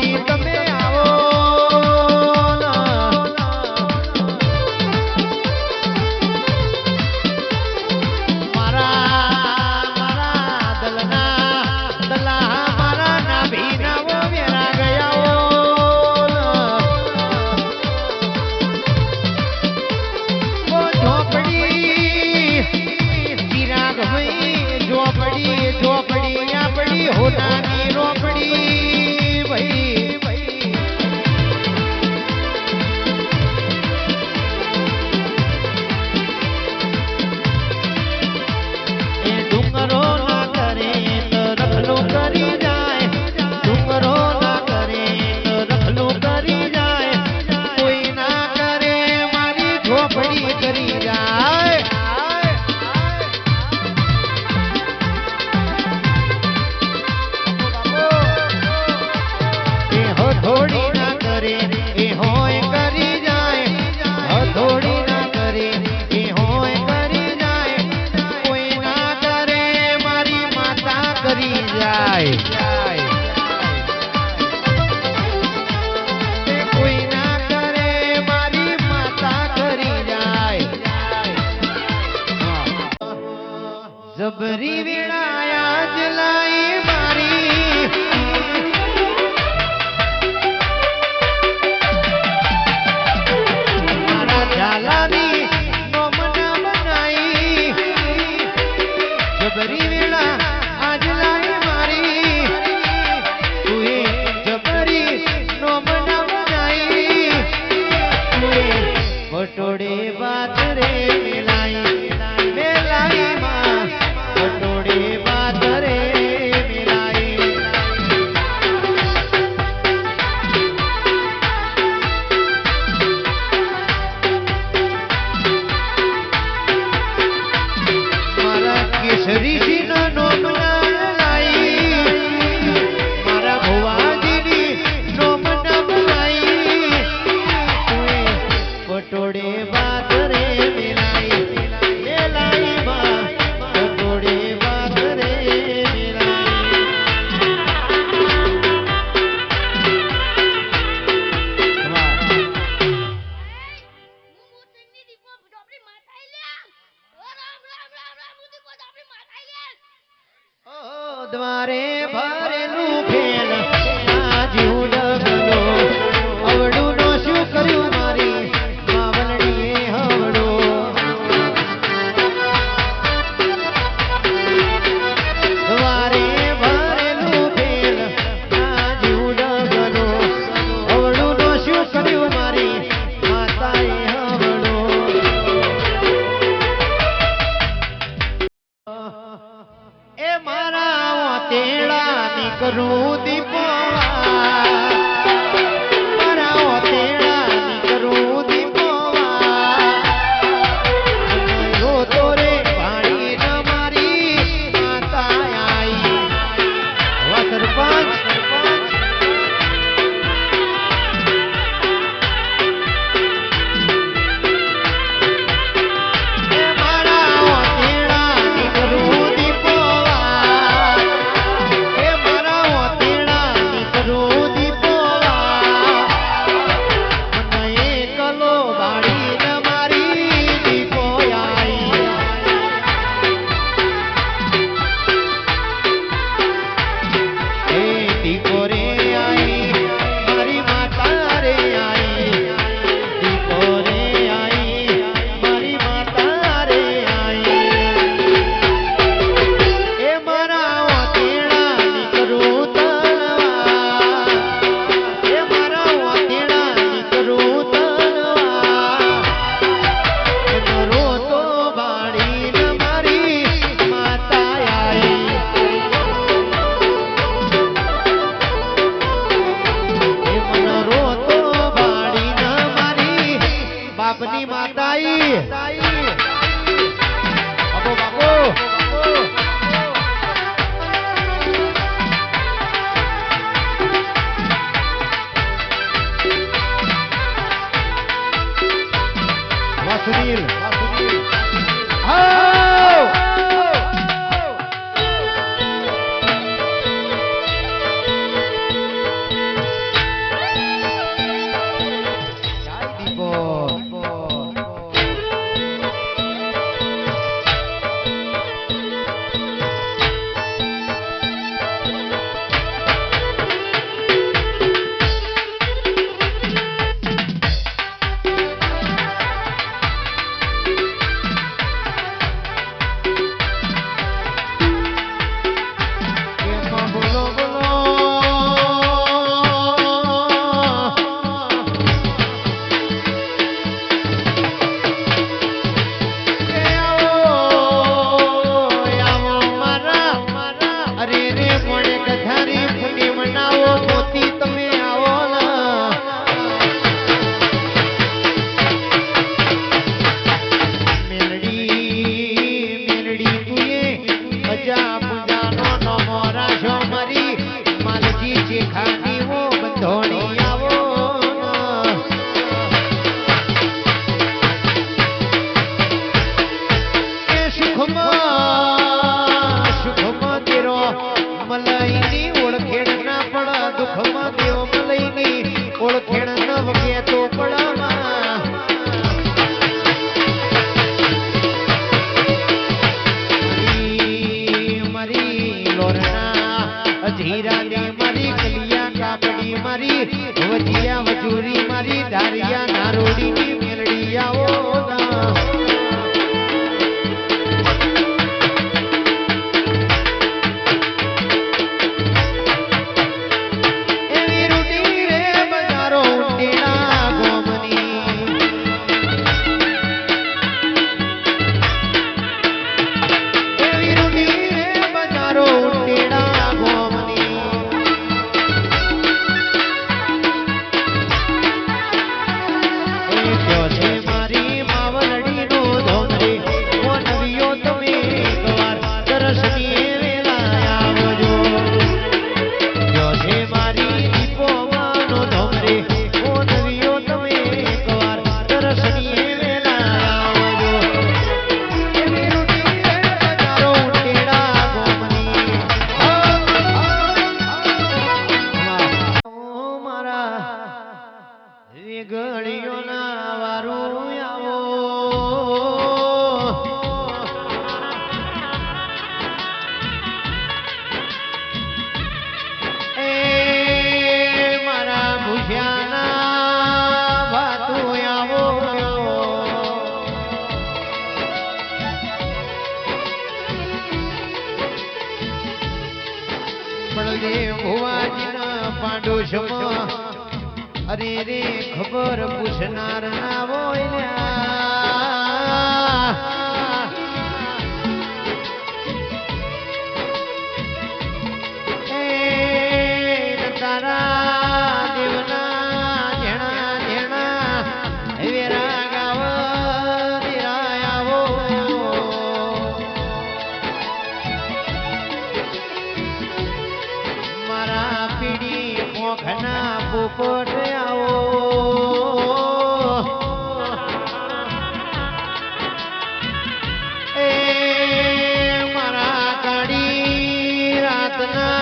नीतम મારા તેડા નીકરું દીપોવા. મારા the time. રે ભુવાજીના પાંડોશમાં અરે રે ખબર પૂછનાર ના હોય કોટે આવો. એ મારા કાઢી રાતના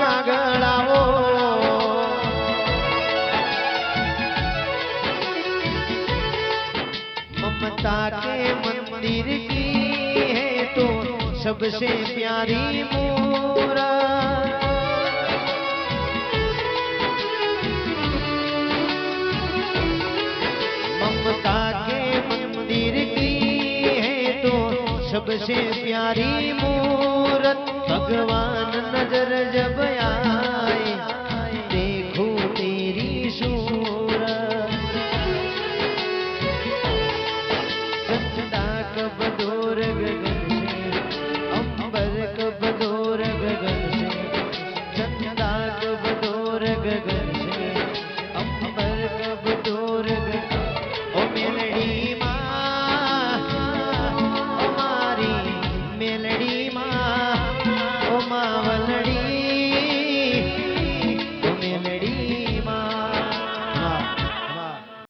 કાગળ આવો. મમતા કે મંદિર સબસે પ્યારી મોરા सबसे प्यारी मूरत भगवान नज़र जब आए, देखो तेरी सूरत। चंदा कब दूर गगन से, अंबर कब दूर गगन से चंदा कब दूर गगन से।